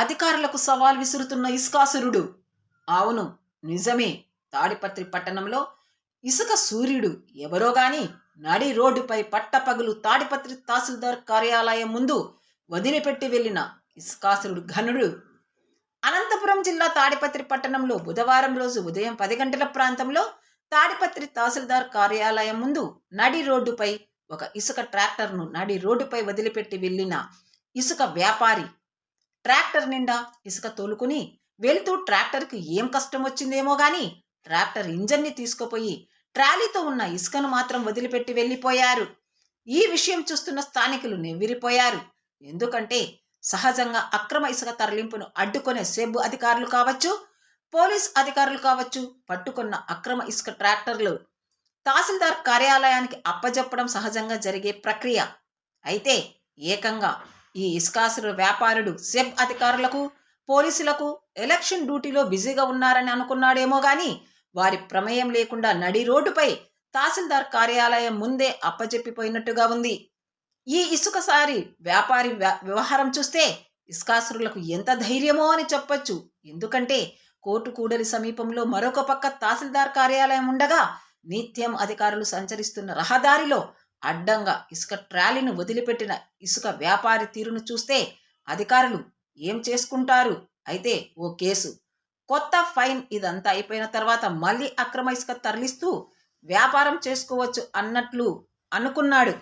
అధికారులకు సవాల్ విసురుతున్న ఇసుకాసురుడు అవును నిజమే. తాడిపత్రి పట్టణంలో ఇసుక సూర్యుడు ఎవరో గాని నడి రోడ్డుపై పట్టపగులు తాడిపత్రి తహసీల్దార్ కార్యాలయం ముందు వదిలిపెట్టి వెళ్ళిన ఇసుకాసురుడు ఘనుడు. అనంతపురం జిల్లా తాడిపత్రి పట్టణంలో బుధవారం రోజు ఉదయం పది గంటల ప్రాంతంలో తాడిపత్రి తహసీల్దార్ కార్యాలయం ముందు నడి రోడ్డుపై ఒక ఇసుక ట్రాక్టర్ను నడి రోడ్డుపై వదిలిపెట్టి వెళ్ళిన ఇసుక వ్యాపారి ట్రాక్టర్ నిండా ఇసుక తోలుకుని వెళుతూ ట్రాక్టర్కి ఏం కష్టం వచ్చిందేమో గాని ట్రాక్టర్ ఇంజన్ని తీసుకుపోయి ట్రాలీతో ఉన్న ఇసుకను మాత్రం వదిలిపెట్టి వెళ్ళిపోయారు. ఈ విషయం చూస్తున్న స్థానికులు నెవ్విరిపోయారు. ఎందుకంటే సహజంగా అక్రమ ఇసుక తరలింపును అడ్డుకునే సెబ్ అధికారులు కావచ్చు పోలీస్ అధికారులు కావచ్చు పట్టుకున్న అక్రమ ఇసుక ట్రాక్టర్లు తహసీల్దార్ కార్యాలయానికి అప్పజెప్పడం సహజంగా జరిగే ప్రక్రియ. అయితే ఏకంగా ఈ ఇస్కాసురు వ్యాపారుడు సెబ్ అధికారులకు పోలీసులకు ఎలక్షన్ డ్యూటీలో బిజీగా ఉన్నారని అనుకున్నాడేమో గాని వారి ప్రమేయం లేకుండా నడి రోడ్డుపై తహసీల్దార్ కార్యాలయం ముందే అప్పజెప్పిపోయినట్టుగా ఉంది. ఈ ఇసుకసారి వ్యాపారి వ్య- వ్యవహారం చూస్తే ఇస్కాసురులకు ఎంత ధైర్యమో అని చెప్పొచ్చు. ఎందుకంటే కోర్టు కూడలి సమీపంలో మరొక పక్క తహసీల్దార్ కార్యాలయం ఉండగా నిత్యం అధికారులు సంచరిస్తున్న రహదారిలో అడ్డంగా ఇసుక ట్రాలీని వదిలిపెట్టిన ఇసుక వ్యాపారి తీరును చూస్తే అధికారులు ఏం చేసుకుంటారు? అయితే ఓ కేసు. కొత్త ఫైన్ ఇదంతా అయిపోయిన తర్వాత మళ్ళీ అక్రమ ఇసుక తరలిస్తూ వ్యాపారం చేసుకోవచ్చు అన్నట్లు అనుకున్నాడు.